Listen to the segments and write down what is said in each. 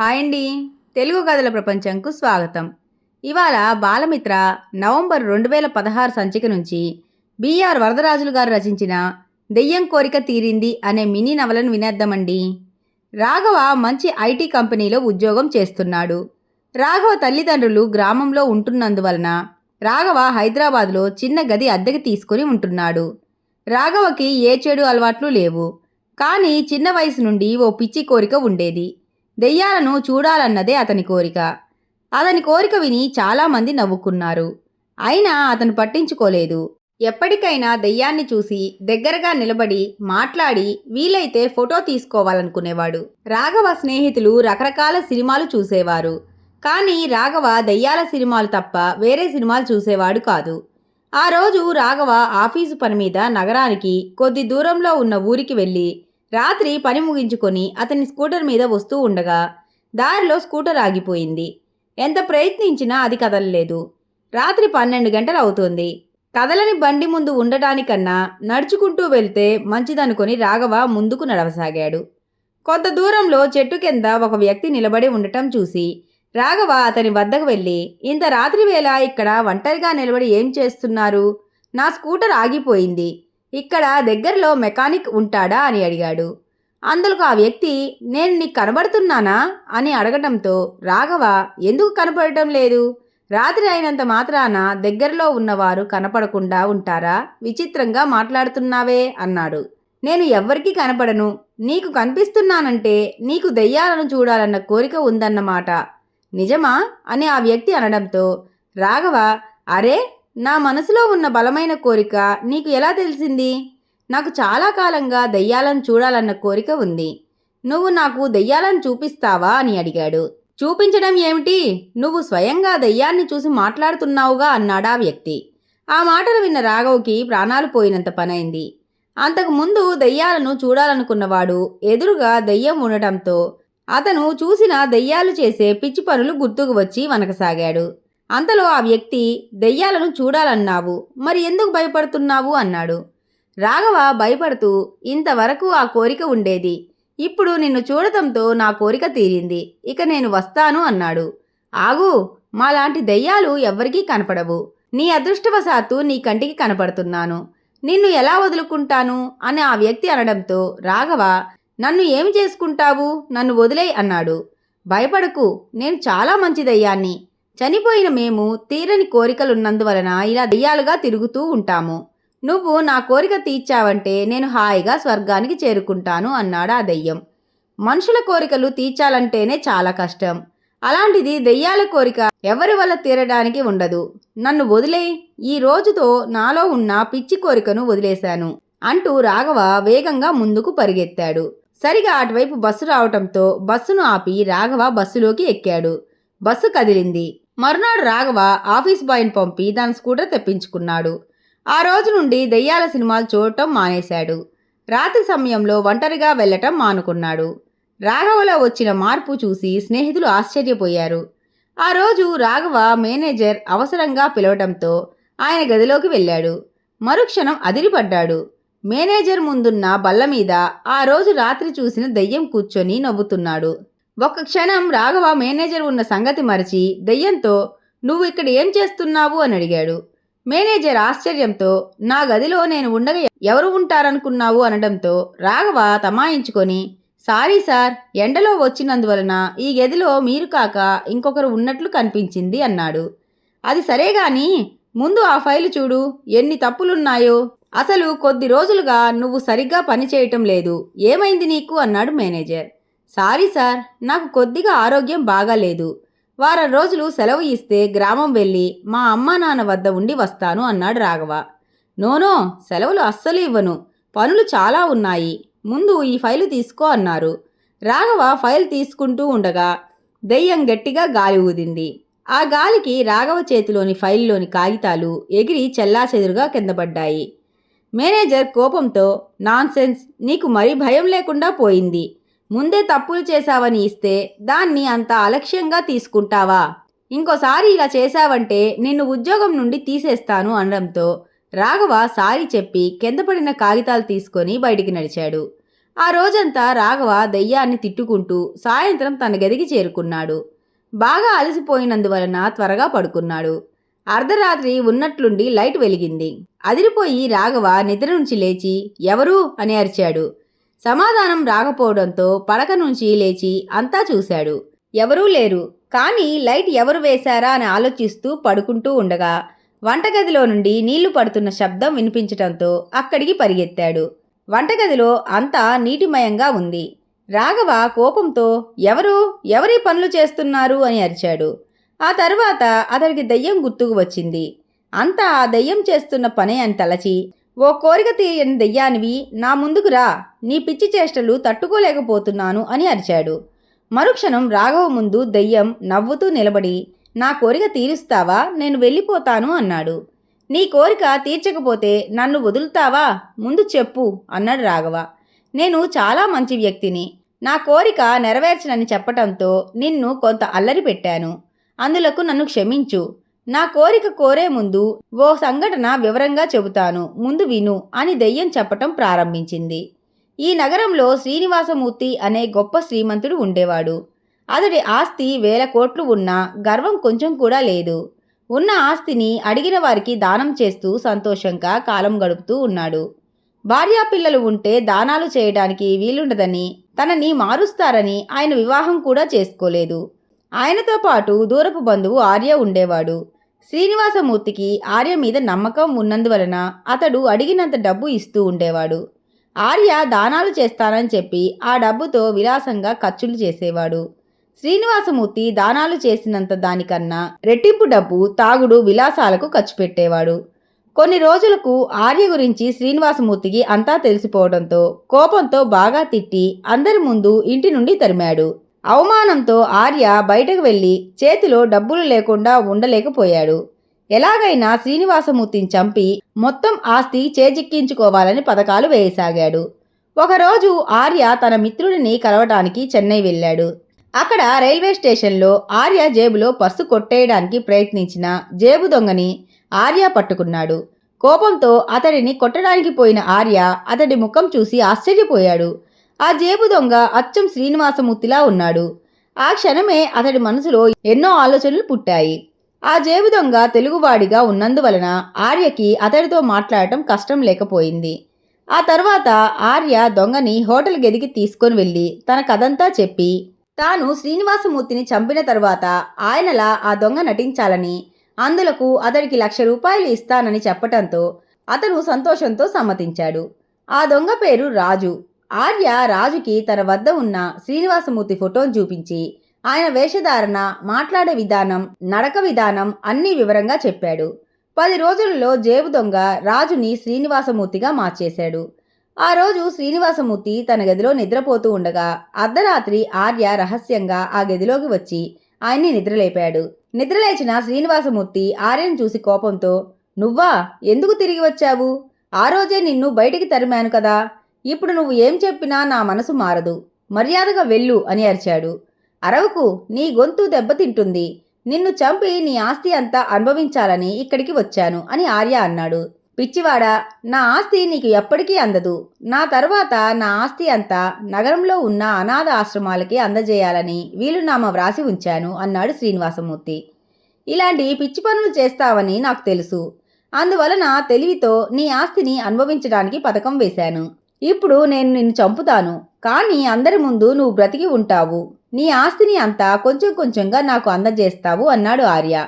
Hi అండి. తెలుగు కథల ప్రపంచంకు స్వాగతం. ఇవాళ బాలమిత్ర నవంబర్ రెండు వేల పదహారు సంచిక నుంచి బిఆర్ వరదరాజులు గారు రచించిన దెయ్యం కోరిక తీరింది అనే మినీ నవలను వినేద్దామండి. రాఘవ మంచి ఐటీ కంపెనీలో ఉద్యోగం చేస్తున్నాడు. రాఘవ తల్లిదండ్రులు గ్రామంలో ఉంటున్నందువలన రాఘవ హైదరాబాద్లో చిన్న గది అద్దెకి తీసుకుని ఉంటున్నాడు. రాఘవకి ఏ చెడు అలవాట్లు లేవు. కానీ చిన్న వయసు నుండి ఓ పిచ్చి కోరిక ఉండేది. దెయ్యాలను చూడాలన్నదే అతని కోరిక. అతని కోరిక విని చాలామంది నవ్వుకున్నారు. అయినా అతను పట్టించుకోలేదు. ఎప్పటికైనా దెయ్యాన్ని చూసి దగ్గరగా నిలబడి మాట్లాడి వీలైతే ఫోటో తీసుకోవాలనుకునేవాడు. రాఘవ స్నేహితులు రకరకాల సినిమాలు చూసేవారు. కానీ రాఘవ దెయ్యాల సినిమాలు తప్ప వేరే సినిమాలు చూసేవాడు కాదు. ఆ రోజు రాఘవ ఆఫీసు పని మీద నగరానికి కొద్ది దూరంలో ఉన్న ఊరికి వెళ్ళి రాత్రి పని ముగించుకొని అతని స్కూటర్ మీద వస్తూ ఉండగా దారిలో స్కూటర్ ఆగిపోయింది. ఎంత ప్రయత్నించినా అది కదలలేదు. రాత్రి పన్నెండు గంటలు అవుతుంది కదలని బండి ముందు ఉండటానికన్నా నడుచుకుంటూ వెళ్తే మంచిదనుకొని రాఘవ ముందుకు నడవసాగాడు. కొంత దూరంలో చెట్టు కింద ఒక వ్యక్తి నిలబడి ఉండటం చూసి రాఘవ అతని వద్దకు వెళ్ళి ఇంత రాత్రి వేళ ఇక్కడ ఒంటరిగా నిలబడి ఏం చేస్తున్నారు? నా స్కూటర్ ఆగిపోయింది. ఇక్కడ దగ్గరలో మెకానిక్ ఉంటాడా అని అడిగాడు. అందులో ఆ వ్యక్తి నేను నీకు కనబడుతున్నానా? అని అడగటంతో రాఘవ ఎందుకు కనపడటం లేదు? రాత్రి అయినంత మాత్రాన దగ్గరలో ఉన్నవారు కనపడకుండా ఉంటారా? విచిత్రంగా మాట్లాడుతున్నావే అన్నాడు. నేను ఎవ్వరికీ కనపడను. నీకు కనిపిస్తున్నానంటే నీకు దెయ్యాలను చూడాలన్న కోరిక ఉందన్నమాట. నిజమా? అని ఆ వ్యక్తి అనడంతో రాఘవ అరే నా మనసులో ఉన్న బలమైన కోరిక నీకు ఎలా తెలిసింది? నాకు చాలా కాలంగా దయ్యాలను చూడాలన్న కోరిక ఉంది. నువ్వు నాకు దెయ్యాలను చూపిస్తావా? అని అడిగాడు. చూపించడం ఏమిటి? నువ్వు స్వయంగా దయ్యాన్ని చూసి మాట్లాడుతున్నావుగా? అన్నాడా వ్యక్తి. ఆ మాటలు విన్న రాఘవ్కి ప్రాణాలు పోయినంత పనైంది. అంతకు ముందు దెయ్యాలను చూడాలనుకున్నవాడు ఎదురుగా దెయ్యం ఉండటంతో అతను చూసిన దెయ్యాలు చేసే పిచ్చి పనులు గుర్తుకు వచ్చి వనకసాగాడు. అంతలో ఆ వ్యక్తి దెయ్యాలను చూడాలన్నావు మరి ఎందుకు భయపడుతున్నావు? అన్నాడు. రాఘవ భయపడుతూ ఇంతవరకు ఆ కోరిక ఉండేది. ఇప్పుడు నిన్ను చూడటంతో నా కోరిక తీరింది. ఇక నేను వస్తాను అన్నాడు. ఆగు మాలాంటి దెయ్యాలు ఎవ్వరికీ కనపడవు. నీ అదృష్టవశాత్తు నీ కంటికి కనపడుతున్నాను. నిన్ను ఎలా వదులుకుంటాను? అని ఆ వ్యక్తి అనడంతో రాఘవ నన్ను ఏమి చేసుకుంటావు? నన్ను వదిలేయ్ అన్నాడు. భయపడకు నేను చాలా మంచి దయ్యాన్ని. చనిపోయిన మేము తీరని కోరికలున్నందువలన ఇలా దెయ్యాలుగా తిరుగుతూ ఉంటాము. నువ్వు నా కోరిక తీర్చావంటే నేను హాయిగా స్వర్గానికి చేరుకుంటాను అన్నాడు ఆ దెయ్యం. మనుషుల కోరికలు తీర్చాలంటేనే చాలా కష్టం. అలాంటిది దెయ్యాల కోరిక ఎవరి వల్ల తీరడానికి ఉండదు. నన్ను వదిలే ఈ రోజుతో నాలో ఉన్న పిచ్చి కోరికను వదిలేశాను అంటూ రాఘవ వేగంగా ముందుకు పరిగెత్తాడు. సరిగా అటువైపు బస్సు రావటంతో బస్సును ఆపి రాఘవ బస్సులోకి ఎక్కాడు. బస్సు కదిలింది. మరునాడు రాఘవ ఆఫీస్ బాయ్ని పంపి దాని స్కూటర్ తెప్పించుకున్నాడు. ఆ రోజు నుండి దెయ్యాల సినిమాలు చూడటం మానేశాడు. రాత్రి సమయంలో ఒంటరిగా వెళ్ళటం మానుకున్నాడు. రాఘవలో వచ్చిన మార్పు చూసి స్నేహితులు ఆశ్చర్యపోయారు. ఆ రోజు రాఘవ మేనేజర్ అవసరంగా పిలవటంతో ఆయన గదిలోకి వెళ్ళాడు. మరుక్షణం అదిరిపడ్డాడు. మేనేజర్ ముందున్న బల్ల మీద ఆ రోజు రాత్రి చూసిన దెయ్యం కూర్చొని నవ్వుతున్నాడు. ఒక్క క్షణం రాఘవ మేనేజర్ ఉన్న సంగతి మరచి దెయ్యంతో నువ్వు ఇక్కడ ఏం చేస్తున్నావు? అని అడిగాడు. మేనేజర్ ఆశ్చర్యంతో నా గదిలో నేను ఉండగా ఎవరు ఉంటారనుకున్నావు? అనడంతో రాఘవ తమాయించుకొని సారీ సార్ ఎండలో వచ్చినందువలన ఈ గదిలో మీరు కాక ఇంకొకరు ఉన్నట్లు కనిపించింది అన్నాడు. అది సరే గాని ముందు ఆ ఫైలు చూడు ఎన్ని తప్పులున్నాయో. అసలు కొద్ది రోజులుగా నువ్వు సరిగ్గా పని చేయటం లేదు. ఏమైంది నీకు? అన్నాడు మేనేజర్. సారీ సార్ నాకు కొద్దిగా ఆరోగ్యం బాగాలేదు. వారం రోజులు సెలవు ఇస్తే గ్రామం వెళ్ళి మా అమ్మా నాన్న వద్ద ఉండి వస్తాను అన్నాడు రాఘవ. నోనో సెలవులు అస్సలు ఇవ్వను. పనులు చాలా ఉన్నాయి. ముందు ఈ ఫైలు తీసుకో అన్నారు. రాఘవ ఫైల్ తీసుకుంటూ ఉండగా దెయ్యం గట్టిగా గాలి ఊదింది. ఆ గాలికి రాఘవ చేతిలోని ఫైల్లోని కాగితాలు ఎగిరి చెల్లాచెదురుగా కిందపడ్డాయి మేనేజర్ కోపంతో నాన్సెన్స్ నీకు మరీ భయం లేకుండా పోయింది. ముందే తప్పులు చేశావని ఇస్తే దాన్ని అంత అలక్ష్యంగా తీసుకుంటావా? ఇంకోసారి ఇలా చేశావంటే నిన్ను ఉద్యోగం నుండి తీసేస్తాను అనడంతో రాఘవ సారీ చెప్పి కిందపడిన కాగితాలు తీసుకొని బయటికి నడిచాడు. ఆ రోజంతా రాఘవ దయ్యాన్ని తిట్టుకుంటూ సాయంత్రం తన గదికి చేరుకున్నాడు. బాగా అలసిపోయినందువలన త్వరగా పడుకున్నాడు. అర్ధరాత్రి ఉన్నట్లుండి లైట్ వెలిగింది. అదిరిపోయి రాఘవ నిద్ర నుంచి లేచి ఎవరు? అని అరిచాడు. సమాధానం రాకపోవడంతో పడక నుంచి లేచి అంతా చూశాడు. ఎవరూ లేరు. కానీ లైట్ ఎవరు వేశారా అని ఆలోచిస్తూ పడుకుంటూ ఉండగా వంటగదిలో నుండి నీళ్ళు పడుతున్న శబ్దం వినిపించటంతో అక్కడికి పరిగెత్తాడు. వంటగదిలో అంతా నీటిమయంగా ఉంది. రాఘవ కోపంతో ఎవరు? ఎవరి పనులు చేస్తున్నారు? అని అరిచాడు. ఆ తర్వాత అతడికి దయ్యం గుర్తుకు వచ్చింది. అంతా ఆ దయ్యం చేస్తున్న పనే అని తలచి ఓ కోరిక తీయని దెయ్యానివి నా ముందుకు రా నీ పిచ్చి చేష్టలు తట్టుకోలేకపోతున్నాను అని అరిచాడు. మరుక్షణం రాఘవ ముందు దెయ్యం నవ్వుతూ నిలబడి నా కోరిక తీరుస్తావా నేను వెళ్ళిపోతాను అన్నాడు. నీ కోరిక తీర్చకపోతే నన్ను వదులుతావా ముందు చెప్పు అన్నాడు రాఘవ. నేను చాలా మంచి వ్యక్తిని. నా కోరిక నెరవేర్చనని చెప్పటంతో నిన్ను కొంత అల్లరి పెట్టాను. అందులకు నన్ను క్షమించు. నా కోరిక కోరే ముందు ఓ సంఘటన వివరంగా చెబుతాను. ముందు విను అని దెయ్యం చెప్పటం ప్రారంభించింది. ఈ నగరంలో శ్రీనివాసమూర్తి అనే గొప్ప శ్రీమంతుడు ఉండేవాడు. అతడి ఆస్తి వేల కోట్లు ఉన్నా గర్వం కొంచెం కూడా లేదు. ఉన్న ఆస్తిని అడిగిన వారికి దానం చేస్తూ సంతోషంగా కాలం గడుపుతూ ఉన్నాడు. భార్యాపిల్లలు ఉంటే దానాలు చేయడానికి వీలుండదని తనని మారుస్తారని ఆయన వివాహం కూడా చేసుకోలేదు. ఆయనతో పాటు దూరపు బంధువు ఆర్య ఉండేవాడు. శ్రీనివాసమూర్తికి ఆర్య మీద నమ్మకం ఉన్నందువలన అతడు అడిగినంత డబ్బు ఇస్తూ ఉండేవాడు. ఆర్య దానాలు చేస్తానని చెప్పి ఆ డబ్బుతో విలాసంగా ఖర్చులు చేసేవాడు. శ్రీనివాసమూర్తి దానాలు చేసినంత దానికన్నా రెట్టింపు డబ్బు తాగుడు విలాసాలకు ఖర్చు పెట్టేవాడు. కొన్ని రోజులకు ఆర్య గురించి శ్రీనివాసమూర్తికి అంతా తెలిసిపోవడంతో కోపంతో బాగా తిట్టి అందరి ముందు ఇంటి నుండి తరిమాడు. అవమానంతో ఆర్య బయటకు వెళ్ళి చేతిలో డబ్బులు లేకుండా ఉండలేకపోయాడు. ఎలాగైనా శ్రీనివాసమూర్తిని చంపి మొత్తం ఆస్తి చేజిక్కించుకోవాలని పథకాలు వేయసాగాడు. ఒకరోజు ఆర్య తన మిత్రుడిని కలవటానికి చెన్నై వెళ్ళాడు. అక్కడ రైల్వే స్టేషన్లో ఆర్య జేబులో పర్సు కొట్టేయడానికి ప్రయత్నించిన జేబు దొంగని ఆర్య పట్టుకున్నాడు. కోపంతో అతడిని కొట్టడానికి పోయిన ఆర్య అతడి ముఖం చూసి ఆశ్చర్యపోయాడు. ఆ జేబు దొంగ అచ్చం శ్రీనివాసమూర్తిలా ఉన్నాడు. ఆ క్షణమే అతడి మనసులో ఎన్నో ఆలోచనలు పుట్టాయి. ఆ జేబు దొంగ తెలుగువాడిగా ఉన్నందువలన ఆర్యకి అతడితో మాట్లాడటం కష్టం లేకపోయింది. ఆ తర్వాత ఆర్య దొంగని హోటల్ గదికి తీసుకొని వెళ్ళి తన కథంతా చెప్పి తాను శ్రీనివాసమూర్తిని చంపిన తర్వాత ఆయనలా ఆ దొంగ నటించాలని అందులకు అతడికి లక్ష రూపాయలు ఇస్తానని చెప్పటంతో అతను సంతోషంతో సమ్మతించాడు. ఆ దొంగ పేరు రాజు. ఆర్య రాజుకి తన వద్ద ఉన్న శ్రీనివాసమూర్తి ఫోటోను చూపించి ఆయన వేషధారణ మాట్లాడే విధానం నడక విధానం అన్నీ వివరంగా చెప్పాడు. పది రోజులలో జేబు దొంగ రాజుని శ్రీనివాసమూర్తిగా మార్చేశాడు. ఆ రోజు శ్రీనివాసమూర్తి తన గదిలో నిద్రపోతూ ఉండగా అర్ధరాత్రి ఆర్య రహస్యంగా ఆ గదిలోకి వచ్చి ఆయన్ని నిద్రలేపాడు. నిద్రలేచిన శ్రీనివాసమూర్తి ఆర్యను చూసి కోపంతో నువ్వా? ఎందుకు తిరిగి వచ్చావు? ఆ రోజే నిన్ను బయటికి తరిమాను కదా. ఇప్పుడు నువ్వు ఏం చెప్పినా నా మనసు మారదు. మర్యాదగా వెళ్ళు అని అరిచాడు. అరవకు నీ గొంతు దెబ్బతింటుంది. నిన్ను చంపి నీ ఆస్తి అంతా అనుభవించాలని ఇక్కడికి వచ్చాను అని ఆర్య అన్నాడు. పిచ్చివాడా నా ఆస్తి నీకు ఎప్పటికీ అందదు. నా తర్వాత నా ఆస్తి అంతా నగరంలో ఉన్న అనాథ ఆశ్రమాలకి అందజేయాలని వీలునామా వ్రాసి ఉంచాను అన్నాడు శ్రీనివాసమూర్తి. ఇలాంటి పిచ్చి పనులు చేస్తావని నాకు తెలుసు. అందువలన తెలివితో నీ ఆస్తిని అనుభవించడానికి పథకం వేశాను. ఇప్పుడు నేను నిన్ను చంపుతాను కానీ అందరి ముందు నువ్వు బ్రతికి ఉంటావు. నీ ఆస్తిని అంతా కొంచెం కొంచెంగా నాకు అందజేస్తావు అన్నాడు ఆర్య.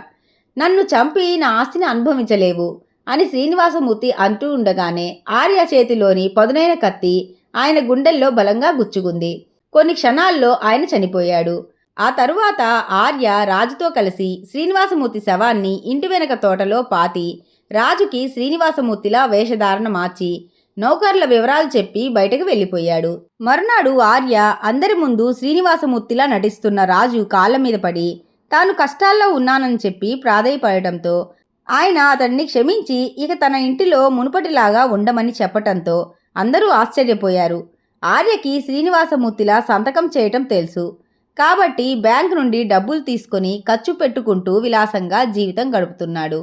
నన్ను చంపి నా ఆస్తిని అనుభవించలేవు అని శ్రీనివాసమూర్తి అంటూ ఉండగానే ఆర్య చేతిలోని పదునైన కత్తి ఆయన గుండెల్లో బలంగా గుచ్చుకుంది. కొన్ని క్షణాల్లో ఆయన చనిపోయాడు. ఆ తరువాత ఆర్య రాజుతో కలిసి శ్రీనివాసమూర్తి శవాన్ని ఇంటి వెనక తోటలో పాతి రాజుకి శ్రీనివాసమూర్తిలా వేషధారణ మార్చి నౌకర్ల వివరాలు చెప్పి బయటకు వెళ్ళిపోయాడు. మరునాడు ఆర్య అందరి ముందు శ్రీనివాసమూర్తిలా నటిస్తున్న రాజు కాళ్ళ మీద పడి తాను కష్టాల్లో ఉన్నానని చెప్పి ప్రాధేయపడటంతో ఆయన అతన్ని క్షమించి ఇక తన ఇంటిలో మునుపటిలాగా ఉండమని చెప్పటంతో అందరూ ఆశ్చర్యపోయారు. ఆర్యకి శ్రీనివాసమూర్తిలా సంతకం చేయటం తెలుసు. కాబట్టి బ్యాంక్ నుండి డబ్బులు తీసుకొని ఖర్చు పెట్టుకుంటూ విలాసంగా జీవితం గడుపుతున్నాడు.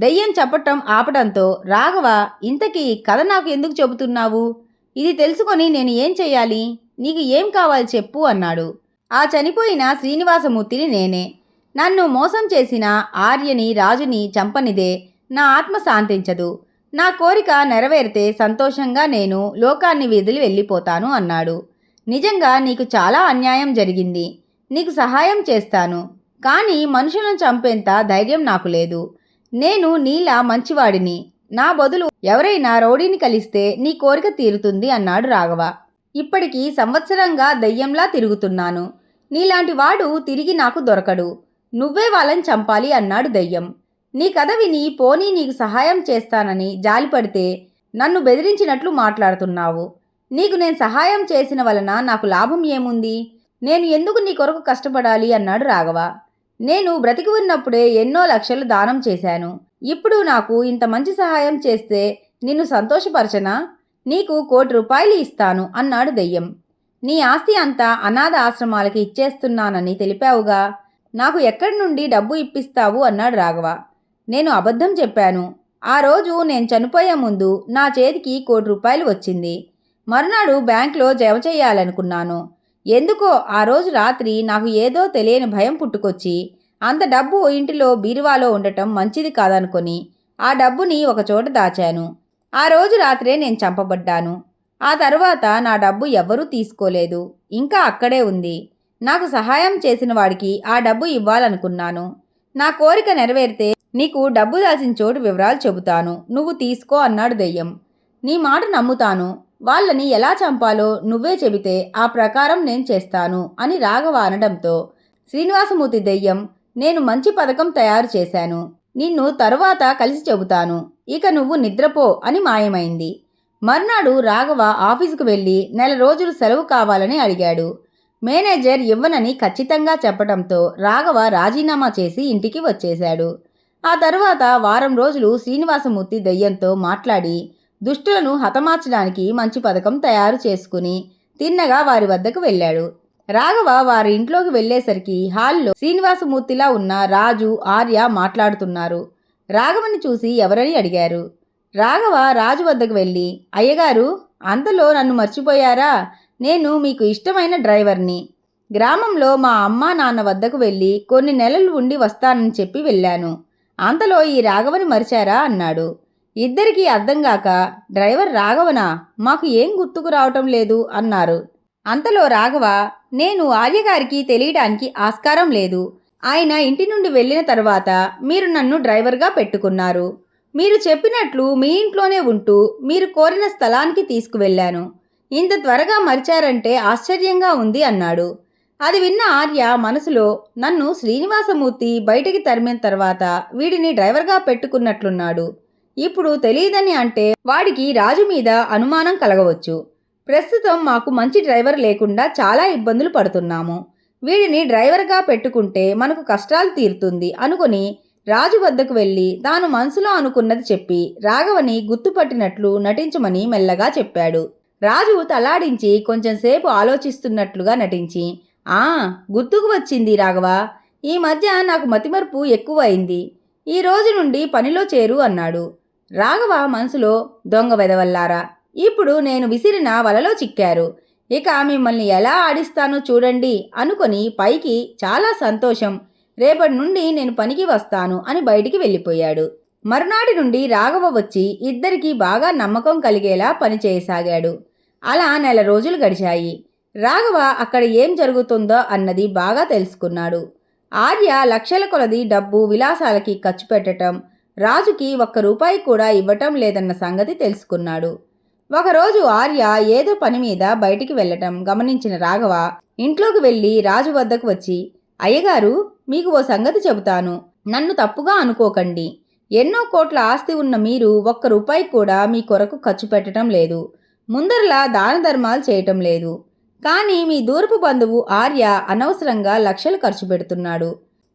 దెయ్యం చెప్పటం ఆపడంతో రాఘవ ఇంతకీ కథ నాకు ఎందుకు చెబుతున్నావు? ఇది తెలుసుకొని నేను ఏం చెయ్యాలి? నీకు ఏం కావాలి చెప్పు అన్నాడు. ఆ చనిపోయిన శ్రీనివాసమూర్తిని నేనే. నన్ను మోసం చేసిన ఆర్యని రాజుని చంపనిదే నా ఆత్మ శాంతించదు. నా కోరిక నెరవేరితే సంతోషంగా నేను లోకాన్ని వదిలి వెళ్ళిపోతాను అన్నాడు. నిజంగా నీకు చాలా అన్యాయం జరిగింది. నీకు సహాయం చేస్తాను. కానీ మనుషులను చంపేంత ధైర్యం నాకు లేదు. నేను నీలా మంచివాడిని. నా బదులు ఎవరైనా రౌడీని కలిస్తే నీ కోరిక తీరుతుంది అన్నాడు రాఘవ. ఇప్పటికీ సంవత్సరంగా దయ్యంలా తిరుగుతున్నాను. నీలాంటి వాడు తిరిగి నాకు దొరకడు. నువ్వే వాళ్ళని చంపాలి అన్నాడు దయ్యం. నీ కథ విని పోనీ నీకు సహాయం చేస్తానని జాలిపడితే నన్ను బెదిరించినట్లు మాట్లాడుతున్నావు. నీకు నేను సహాయం చేసిన వలన నాకు లాభం ఏముంది? నేను ఎందుకు నీ కొరకు కష్టపడాలి అన్నాడు రాఘవ. నేను బ్రతికి ఉన్నప్పుడే ఎన్నో లక్షలు దానం చేశాను. ఇప్పుడు నాకు ఇంత మంచి సహాయం చేస్తే నిన్ను సంతోషపరచనా? నీకు కోటి రూపాయలు ఇస్తాను అన్నాడు దెయ్యం. నీ ఆస్తి అంతా అనాథ ఆశ్రమాలకి ఇచ్చేస్తున్నానని తెలిపావుగా నాకు ఎక్కడి నుండి డబ్బు ఇప్పిస్తావు? అన్నాడు రాఘవ. నేను అబద్ధం చెప్పాను. ఆ రోజు నేను చనిపోయే ముందు నా చేతికి కోటి రూపాయలు వచ్చింది. మరునాడు బ్యాంక్లో జమ చేయాలనుకున్నాను. ఎందుకో ఆ రోజు రాత్రి నాకు ఏదో తెలియని భయం పుట్టుకొచ్చి అంత డబ్బు ఇంటిలో బీరువాలో ఉండటం మంచిది కాదనుకొని ఆ డబ్బుని ఒకచోట దాచాను. ఆ రోజు రాత్రే నేను చంపబడ్డాను. ఆ తర్వాత నా డబ్బు ఎవ్వరూ తీసుకోలేదు. ఇంకా అక్కడే ఉంది. నాకు సహాయం చేసిన వాడికి ఆ డబ్బు ఇవ్వాలనుకున్నాను. నా కోరిక నెరవేరితే నీకు డబ్బు దాచిన చోటు వివరాలు చెబుతాను. నువ్వు తీసుకో అన్నాడు దెయ్యం. నీ మాట నమ్ముతాను. వాళ్ళని ఎలా చంపాలో నువ్వే చెబితే ఆ ప్రకారం నేను చేస్తాను అని రాఘవ అనడంతో శ్రీనివాసమూర్తి దెయ్యం నేను మంచి పథకం తయారు చేశాను నిన్ను తరువాత కలిసి చెబుతాను ఇక నువ్వు నిద్రపో అని మాయమైంది. మర్నాడు రాఘవ ఆఫీసుకు వెళ్ళి నెల రోజులు సెలవు కావాలని అడిగాడు. మేనేజర్ ఇవ్వనని ఖచ్చితంగా చెప్పడంతో రాఘవ రాజీనామా చేసి ఇంటికి వచ్చేశాడు. ఆ తరువాత వారం రోజులు శ్రీనివాసమూర్తి దయ్యంతో మాట్లాడి దుష్టులను హతమార్చడానికి మంచి పథకం తయారు చేసుకుని తిన్నగా వారి వద్దకు వెళ్ళాడు. రాఘవ వారి ఇంట్లోకి వెళ్ళేసరికి హాల్లో శ్రీనివాసమూర్తిలా ఉన్న రాజు ఆర్య మాట్లాడుతున్నారు. రాఘవని చూసి ఎవరని అడిగారు. రాఘవ రాజు వద్దకు వెళ్ళి అయ్యగారు అంతలో నన్ను మర్చిపోయారా? నేను మీకు ఇష్టమైన డ్రైవర్ని. గ్రామంలో మా అమ్మ నాన్న వద్దకు వెళ్ళి కొన్ని నెలలు ఉండి వస్తానని చెప్పి వెళ్ళాను. అంతలో ఈ రాఘవని మరిచారా? అన్నాడు. ఇద్దరికీ అర్థం కాక డ్రైవర్ రాఘవనా మాకు ఏం గుర్తుకు రావటం లేదు అన్నారు. అంతలో రాఘవ నేను ఆర్యగారికి తెలియడానికి ఆస్కారం లేదు. ఆయన ఇంటి నుండి వెళ్ళిన తర్వాత మీరు నన్ను డ్రైవర్గా పెట్టుకున్నారు. మీరు చెప్పినట్లు మీ ఇంట్లోనే ఉంటూ మీరు కోరిన స్థలానికి తీసుకువెళ్ళాను. ఇంత త్వరగా మరిచారంటే ఆశ్చర్యంగా ఉంది అన్నాడు. అది విన్న ఆర్య మనసులో నన్ను శ్రీనివాసమూర్తి బయటికి తరిమిన తర్వాత వీడిని డ్రైవర్గా పెట్టుకున్నట్లున్నాడు. ఇప్పుడు తెలియదని అంటే వాడికి రాజు మీద అనుమానం కలగవచ్చు. ప్రస్తుతం మాకు మంచి డ్రైవర్ లేకుండా చాలా ఇబ్బందులు పడుతున్నాము. వీడిని డ్రైవర్గా పెట్టుకుంటే మనకు కష్టాలు తీరుతుంది అనుకుని రాజు వద్దకు వెళ్ళి తాను మనసులో అనుకున్నది చెప్పి రాఘవని గుర్తుపట్టినట్లు నటించమని మెల్లగా చెప్పాడు. రాజు తలాడించి కొంచెంసేపు ఆలోచిస్తున్నట్లుగా నటించి ఆ గుర్తుకు వచ్చింది రాఘవ. ఈ మధ్య నాకు మతిమరుపు ఎక్కువ అయింది ఈ రోజు నుండి పనిలో చేరు అన్నాడు. రాఘవ మనసులో దొంగ వెదవల్లారా? ఇప్పుడు నేను విసిరిన వలలో చిక్కారు. ఇక మిమ్మల్ని ఎలా ఆడిస్తానో చూడండి అనుకొని పైకి చాలా సంతోషం. రేపటి నుండి నేను పనికి వస్తాను అని బయటికి వెళ్ళిపోయాడు. మరునాటి నుండి రాఘవ వచ్చి ఇద్దరికీ బాగా నమ్మకం కలిగేలా పనిచేయసాగాడు అలా నెల రోజులు గడిచాయి. రాఘవ అక్కడ ఏం జరుగుతుందో అన్నది బాగా తెలుసుకున్నాడు. ఆర్య లక్షల కొలది డబ్బు విలాసాలకి ఖర్చు పెట్టటం రాజుకి ఒక్క రూపాయి కూడా ఇవ్వటం లేదన్న సంగతి తెలుసుకున్నాడు. ఒకరోజు ఆర్య ఏదో పని మీద బయటికి వెళ్ళటం గమనించిన రాఘవ ఇంట్లోకి వెళ్ళి రాజు వద్దకు వచ్చి అయ్యగారు మీకు ఓ సంగతి చెబుతాను. నన్ను తప్పుగా అనుకోకండి. ఎన్నో కోట్ల ఆస్తి ఉన్న మీరు ఒక్క రూపాయి కూడా మీ కొరకు ఖర్చు పెట్టడం లేదు. ముందరలా దాన ధర్మాలు చేయటం లేదు. కానీ మీ దూరపు బంధువు ఆర్య అనవసరంగా లక్షలు ఖర్చు పెడుతున్నాడు.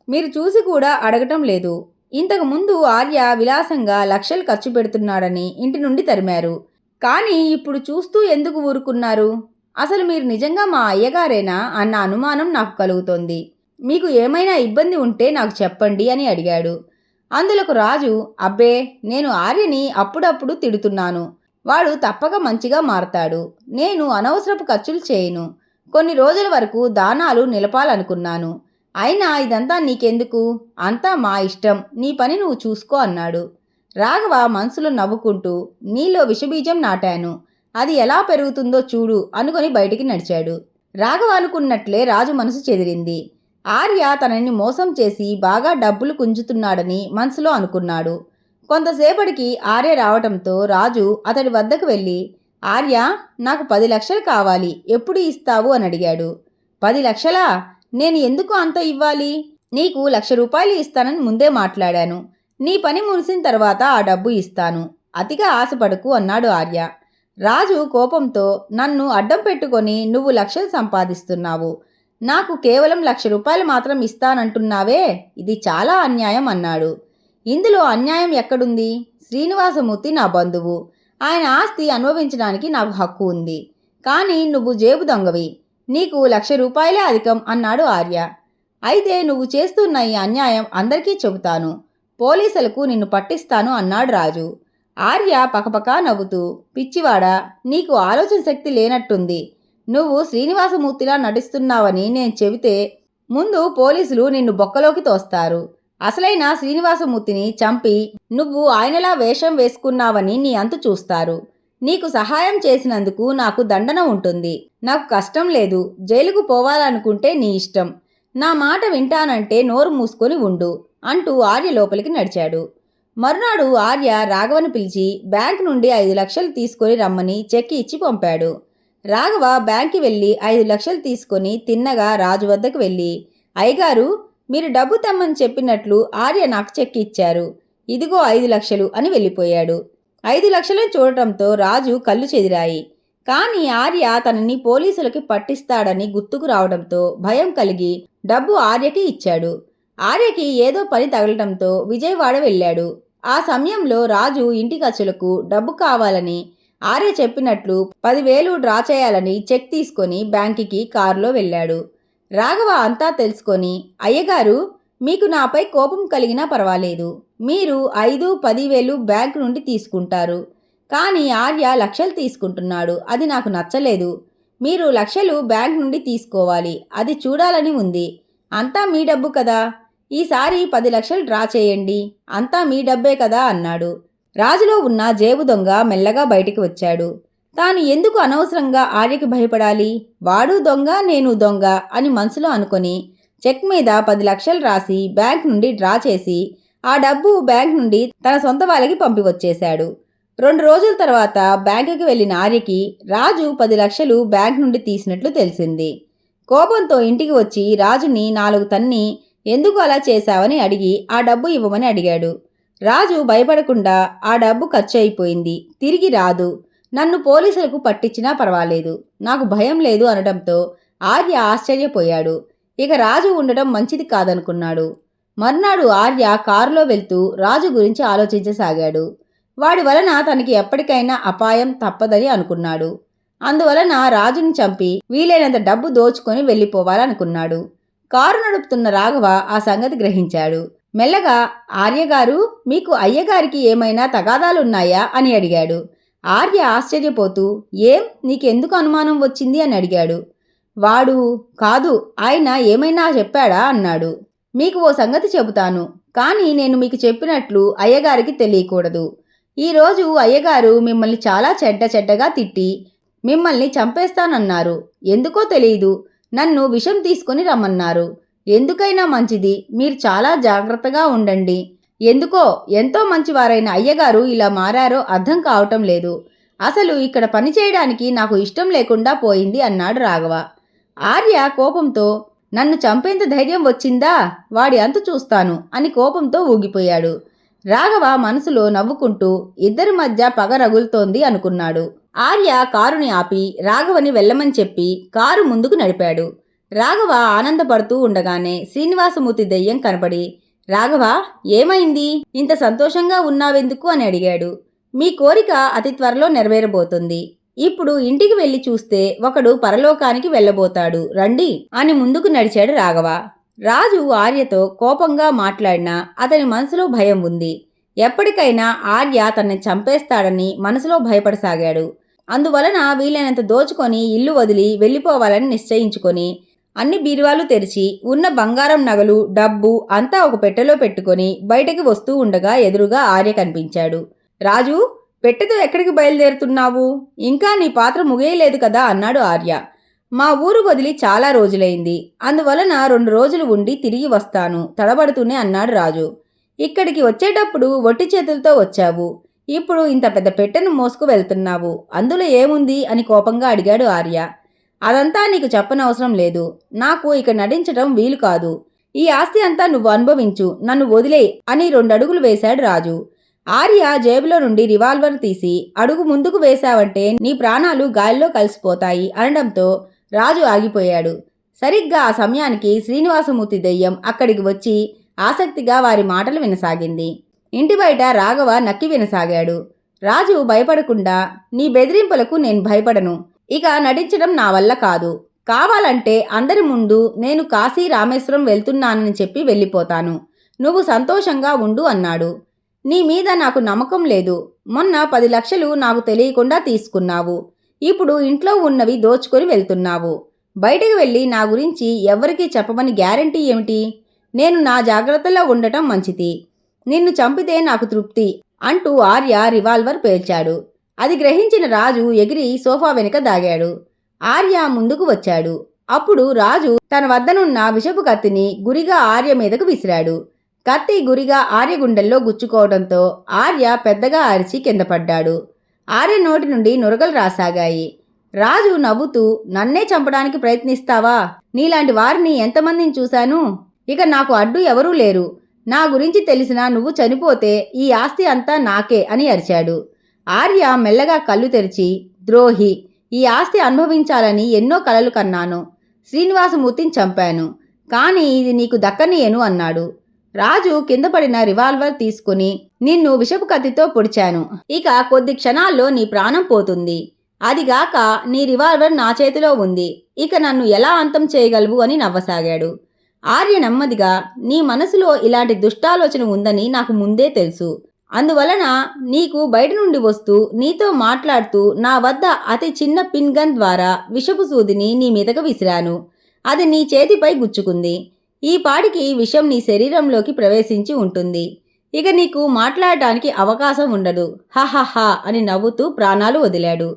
మీరు చూసి కూడా అడగటం లేదు. ఇంతకు ముందు ఆర్య విలాసంగా లక్షలు ఖర్చు పెడుతున్నాడని ఇంటి నుండి తరిమారు. కానీ ఇప్పుడు చూస్తూ ఎందుకు ఊరుకున్నారు? అసలు మీరు నిజంగా మా అయ్యగారేనా? అన్న అనుమానం నాకు కలుగుతోంది. మీకు ఏమైనా ఇబ్బంది ఉంటే నాకు చెప్పండి అని అడిగాడు. అందులకు రాజు అబ్బే నేను ఆర్యని అప్పుడప్పుడు తిడుతున్నాను. వాడు తప్పక మంచిగా మారతాడు. నేను అనవసరపు ఖర్చులు చేయను. కొన్ని రోజుల వరకు దానాలు నిలపాలనుకున్నాను. అయినా ఇదంతా నీకెందుకు? అంతా మా ఇష్టం. నీ పని నువ్వు చూసుకో అన్నాడు. రాఘవ మనసులో నవ్వుకుంటూ నీలో విషబీజం నాటాను. అది ఎలా పెరుగుతుందో చూడు అనుకొని బయటికి నడిచాడు. రాఘవ అనుకున్నట్లే రాజు మనసు చెదిరింది. ఆర్య తనని మోసం చేసి బాగా డబ్బులు కుంజుతున్నాడని మనసులో అనుకున్నాడు. కొంతసేపటికి ఆర్య రావటంతో రాజు అతడి వద్దకు వెళ్ళి ఆర్య నాకు పది లక్షలు కావాలి. ఎప్పుడు ఇస్తావు? అని అడిగాడు. పది లక్షలా? నేను ఎందుకు అంత ఇవ్వాలి? నీకు లక్ష రూపాయలు ఇస్తానని ముందే మాట్లాడాను. నీ పని ముగిసిన తర్వాత ఆ డబ్బు ఇస్తాను. అతిగా ఆశపడకు అన్నాడు ఆర్య. రాజు కోపంతో నన్ను అడ్డం పెట్టుకొని నువ్వు లక్షలు సంపాదిస్తున్నావు. నాకు కేవలం లక్ష రూపాయలు మాత్రం ఇస్తానంటున్నావే? ఇది చాలా అన్యాయం అన్నాడు. ఇందులో అన్యాయం ఎక్కడుంది? శ్రీనివాసమూర్తి నా బంధువు. ఆయన ఆస్తి అనుభవించడానికి నాకు హక్కు ఉంది. కానీ నువ్వు జేబు దొంగవి. నీకు లక్ష రూపాయలే అధికం అన్నాడు ఆర్య. అయితే నువ్వు చేస్తున్న ఈ అన్యాయం అందరికీ చెబుతాను. పోలీసులకు నిన్ను పట్టిస్తాను అన్నాడు రాజు. ఆర్య పకపకా నవ్వుతూ పిచ్చివాడా నీకు ఆలోచన శక్తి లేనట్టుంది. నువ్వు శ్రీనివాసమూర్తిలా నటిస్తున్నావని నేను చెబితే ముందు పోలీసులు నిన్ను బొక్కలోకి తోస్తారు. అసలైన శ్రీనివాసమూర్తిని చంపి నువ్వు ఆయనలా వేషం వేసుకున్నావని నీ అంతు చూస్తారు. నీకు సహాయం చేసినందుకు నాకు దండన ఉంటుంది. నాకు కష్టం లేదు. జైలుకు పోవాలనుకుంటే నీ ఇష్టం. నా మాట వింటానంటే నోరు మూసుకొని ఉండు అంటూ ఆర్య లోపలికి నడిచాడు. మరునాడు ఆర్య రాఘవను పిలిచి బ్యాంక్ నుండి ఐదు లక్షలు తీసుకొని రమ్మని చెక్ ఇచ్చి పంపాడు. రాఘవ బ్యాంక్కి వెళ్ళి ఐదు లక్షలు తీసుకొని తిన్నగా రాజు వద్దకు వెళ్ళి అయ్యగారు మీరు డబ్బు తెమ్మని చెప్పినట్లు ఆర్య నాకు చెక్ ఇచ్చారు. ఇదిగో ఐదు లక్షలు అని వెళ్ళిపోయాడు. ఐదు లక్షలను చూడటంతో రాజు కళ్ళు చెదిరాయి. కానీ ఆర్య తనని పోలీసులకి పట్టిస్తాడని గుర్తుకు రావడంతో భయం కలిగి డబ్బు ఆర్యకి ఇచ్చాడు. ఆర్యకి ఏదో పని తగలటంతో విజయవాడ వెళ్ళాడు. ఆ సమయంలో రాజు ఇంటి ఖర్చులకు డబ్బు కావాలని ఆర్య చెప్పినట్లు పదివేలు డ్రా చేయాలని చెక్ తీసుకొని బ్యాంకుకి కారులో వెళ్ళాడు. రాఘవ అంతా తెలుసుకొని అయ్యగారు మీకు నాపై కోపం కలిగినా పర్వాలేదు. మీరు ఐదు పదివేలు బ్యాంకు నుండి తీసుకుంటారు. కానీ ఆర్య లక్షలు తీసుకుంటున్నాడు. అది నాకు నచ్చలేదు. మీరు లక్షలు బ్యాంక్ నుండి తీసుకోవాలి. అది చూడాలని ఉంది. అంతా మీ డబ్బు కదా. ఈసారి పది లక్షలు డ్రా చేయండి. అంతా మీ డబ్బే కదా అన్నాడు. రాజులో ఉన్న జేబు దొంగ మెల్లగా బయటికి వచ్చాడు. తాను ఎందుకు అనవసరంగా ఆర్యకి భయపడాలి? వాడు దొంగ నేను దొంగ అని మనసులో అనుకొని చెక్ మీద పది లక్షలు రాసి బ్యాంక్ నుండి డ్రా చేసి ఆ డబ్బు బ్యాంక్ నుండి తన సొంత వాళ్ళకి పంపి వచ్చేశాడు రెండు రోజుల తర్వాత బ్యాంకుకి వెళ్ళిన ఆర్యకి రాజు పది లక్షలు బ్యాంక్ నుండి తీసినట్లు తెలిసింది. కోపంతో ఇంటికి వచ్చి రాజుని నాలుగు తన్ని ఎందుకు అలా చేశావని అడిగి ఆ డబ్బు ఇవ్వమని అడిగాడు. రాజు భయపడకుండా ఆ డబ్బు ఖర్చు అయిపోయింది తిరిగి రాదు. నన్ను పోలీసులకు పట్టించినా పర్వాలేదు. నాకు భయం లేదు అనడంతో ఆర్య ఆశ్చర్యపోయాడు. ఇక రాజు ఉండటం మంచిది కాదనుకున్నాడు. మర్నాడు ఆర్య కారులో వెళ్తూ రాజు గురించి ఆలోచించసాగాడు. వాడి వలన తనకి ఎప్పటికైనా అపాయం తప్పదని అనుకున్నాడు. అందువలన రాజుని చంపి వీలైనంత డబ్బు దోచుకొని వెళ్ళిపోవాలనుకున్నాడు. కారు నడుపుతున్న రాఘవ ఆ సంగతి గ్రహించాడు. మెల్లగా ఆర్యగారు మీకు అయ్యగారికి ఏమైనా తగాదాలున్నాయా? అని అడిగాడు. ఆర్య ఆశ్చర్యపోతూ ఏం? నీకెందుకు అనుమానం వచ్చింది? అని అడిగాడు. వాడు కాదు ఆయన ఏమైనా చెప్పాడా? అన్నాడు. మీకు ఓ సంగతి చెబుతాను. కానీ నేను మీకు చెప్పినట్లు అయ్యగారికి తెలియకూడదు. ఈరోజు అయ్యగారు మిమ్మల్ని చాలా చెడ్డ చెడ్డగా తిట్టి మిమ్మల్ని చంపేస్తానన్నారు. ఎందుకో తెలియదు నన్ను విషం తీసుకుని రమ్మన్నారు. ఎందుకైనా మంచిది. మీరు చాలా జాగ్రత్తగా ఉండండి. ఎందుకో ఎంతో మంచివారైన అయ్యగారు ఇలా మారారో అర్థం కావటం లేదు. అసలు ఇక్కడ పని చేయడానికి నాకు ఇష్టం లేకుండా పోయింది అన్నాడు రాఘవ. ఆర్య కోపంతో నన్ను చంపేంత ధైర్యం వచ్చిందా? వాడి అంతు చూస్తాను అని కోపంతో ఊగిపోయాడు. రాఘవ మనసులో నవ్వుకుంటూ ఇద్దరి మధ్య పగ రగులుతోంది అనుకున్నాడు. ఆర్య కారుని ఆపి రాఘవని వెళ్ళమని చెప్పి కారు ముందుకు నడిపాడు. రాఘవ ఆనందపడుతూ ఉండగానే శ్రీనివాసమూర్తి దెయ్యం కనపడి రాఘవ ఏమైంది? ఇంత సంతోషంగా ఉన్నావెందుకు? అని అడిగాడు. మీ కోరిక అతి త్వరలో నెరవేరబోతుంది. ఇప్పుడు ఇంటికి వెళ్ళి చూస్తే ఒకడు పరలోకానికి వెళ్ళబోతాడు. రండి అని ముందుకు నడిచాడు రాఘవ. రాజు ఆర్యతో కోపంగా మాట్లాడినా అతని మనసులో భయం ఉంది. ఎప్పటికైనా ఆర్య తనని చంపేస్తాడని మనసులో భయపడసాగాడు. అందువలన వీలైనంత దోచుకొని ఇల్లు వదిలి వెళ్ళిపోవాలని నిశ్చయించుకొని అన్ని బీరువాలు తెరిచి ఉన్న బంగారం నగలు డబ్బు అంతా ఒక పెట్టెలో పెట్టుకొని బయటకి వస్తూ ఉండగా ఎదురుగా ఆర్య కనిపించాడు. రాజు పెట్టెతో ఎక్కడికి బయలుదేరుతున్నావు? ఇంకా నీ పాత్ర ముగియలేదు కదా అన్నాడు ఆర్య. మా ఊరు వదిలి చాలా రోజులైంది. అందువలన రెండు రోజులు ఉండి తిరిగి వస్తాను. తడబడుతూనే అన్నాడు రాజు. ఇక్కడికి వచ్చేటప్పుడు ఒట్టి చేతులతో వచ్చావు. ఇప్పుడు ఇంత పెద్ద పెట్టెను మోసుకు వెళ్తున్నావు. అందులో ఏముంది? అని కోపంగా అడిగాడు ఆర్య. అదంతా నీకు చెప్పనవసరం లేదు. నాకు ఇక నటించడం వీలు కాదు. ఈ ఆస్తి అంతా నువ్వు అనుభవించు. నన్ను వదిలే అని రెండు అడుగులు వేశాడు రాజు. ఆర్య జేబులో నుండి రివాల్వర్ తీసి అడుగు ముందుకు వేశావంటే నీ ప్రాణాలు గాలిలో కలిసిపోతాయి అనడంతో రాజు ఆగిపోయాడు. సరిగ్గా ఆ సమయానికి శ్రీనివాసమూర్తి దెయ్యం అక్కడికి వచ్చి ఆసక్తిగా వారి మాటలు వినసాగింది. ఇంటి బయట రాఘవ నక్కి వినసాగాడు. రాజు భయపడకుండా నీ బెదిరింపులకు నేను భయపడను. ఇక నటించడం నా వల్ల కాదు. కావాలంటే అందరి ముందు నేను కాశీ రామేశ్వరం వెళ్తున్నానని చెప్పి వెళ్ళిపోతాను. నువ్వు సంతోషంగా ఉండు అన్నాడు. నీ మీద నాకు నమ్మకం లేదు. మొన్న పది లక్షలు నాకు తెలియకుండా తీసుకున్నావు. ఇప్పుడు ఇంట్లో ఉన్నవి దోచుకొని వెళ్తున్నావు. బయటకు వెళ్ళి నా గురించి ఎవరికీ చెప్పమని గ్యారంటీ ఏమిటి? నేను నా జాగ్రత్తలో ఉండటం మంచిది. నిన్ను చంపితే నాకు తృప్తి అంటూ ఆర్య రివాల్వర్ పేల్చాడు. అది గ్రహించిన రాజు ఎగిరి సోఫా వెనుక దాగాడు. ఆర్య ముందుకు వచ్చాడు. అప్పుడు రాజు తన వద్దనున్న విషపు కత్తిని గురిగా ఆర్య మీదకు విసిరాడు. కత్తి గురిగా ఆర్య గుండెల్లో గుచ్చుకోవడంతో ఆర్య పెద్దగా అరిచి కింద పడ్డాడు. ఆర్య నోటి నుండి నురగలు రాసాగాయి. రాజు నవ్వుతూ నన్నే చంపడానికి ప్రయత్నిస్తావా? నీలాంటి వారిని ఎంతమందిని చూశాను? ఇక నాకు అడ్డు ఎవరూ లేరు. నా గురించి తెలిసినా నువ్వు చనిపోతే ఈ ఆస్తి అంతా నాకే అని అరిచాడు. ఆర్య మెల్లగా కళ్ళు తెరిచి ద్రోహి ఈ ఆస్తి అనుభవించాలని ఎన్నో కలలు కన్నాను. శ్రీనివాసమూర్తిని చంపాను. కానీ ఇది నీకు దక్కనీయను అన్నాడు. రాజు కింద పడిన రివాల్వర్ తీసుకుని నిన్ను విషపు కత్తితో పొడిచాను. ఇక కొద్ది క్షణాల్లో నీ ప్రాణం పోతుంది. అదిగాక నీ రివాల్వర్ నా చేతిలో ఉంది. ఇక నన్ను ఎలా అంతం చేయగలవు అని నవ్వసాగాడు. ఆర్య నెమ్మదిగా నీ మనసులో ఇలాంటి దుష్టాలోచన ఉందని నాకు ముందే తెలుసు. అందువలన నీకు బయట నుండి వస్తూ నీతో మాట్లాడుతూ నా వద్ద అతి చిన్న పిన్గన్ ద్వారా విషపు సూదిని నీ మీదకు విసిరాను. అది నీ చేతిపై గుచ్చుకుంది. ఈ పాడికి విషం నీ శరీరంలోకి ప్రవేశించి ఉంటుంది. ఇక నీకు మాట్లాడటానికి అవకాశం ఉండదు. హహహా అని నవ్వుతూ ప్రాణాలు వదిలాడు.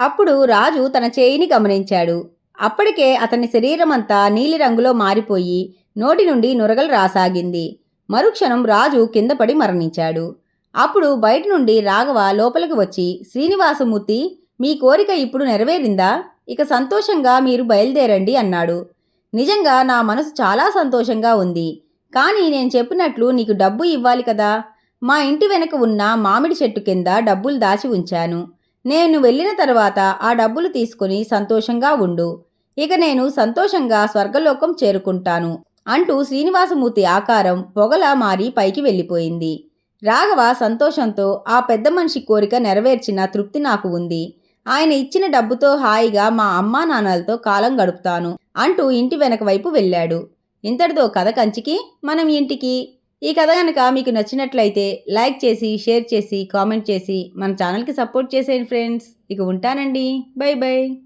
అప్పుడు రాజు తన చేయిని గమనించాడు. అప్పటికే అతని శరీరమంతా నీలిరంగులో మారిపోయి నోటి నుండి నురగలు రాసాగింది. మరుక్షణం రాజు కింద పడి మరణించాడు. అప్పుడు బయట నుండి రాఘవ లోపలికి వచ్చి శ్రీనివాసమూర్తి మీ కోరిక ఇప్పుడు నెరవేరిందా? ఇక సంతోషంగా మీరు బయలుదేరండి అన్నాడు. నిజంగా నా మనసు చాలా సంతోషంగా ఉంది. కానీ నేను చెప్పినట్లు నీకు డబ్బు ఇవ్వాలి కదా? మా ఇంటి వెనక ఉన్న మామిడి చెట్టు కింద డబ్బులు దాచి ఉంచాను. నేను వెళ్ళిన తర్వాత ఆ డబ్బులు తీసుకుని సంతోషంగా ఉండు. ఇక నేను సంతోషంగా స్వర్గలోకం చేరుకుంటాను అంటూ శ్రీనివాసమూర్తి ఆకారం పొగలా మారి పైకి వెళ్ళిపోయింది. రాఘవ సంతోషంతో ఆ పెద్ద మనిషి కోరిక నెరవేర్చిన తృప్తి నాకు ఉంది. ఆయన ఇచ్చిన డబ్బుతో హాయిగా మా అమ్మా నాన్నలతో కాలం గడుపుతాను అంటూ ఇంటి వెనక వైపు వెళ్ళాడు. ఇంతటితో కథ కంచికి మనం ఇంటికి. ఈ కథ కనుక మీకు నచ్చినట్లయితే లైక్ చేసి షేర్ చేసి కామెంట్ చేసి మన ఛానల్కి సపోర్ట్ చేసేయండి ఫ్రెండ్స్. ఇక ఉంటానండి. Bye bye.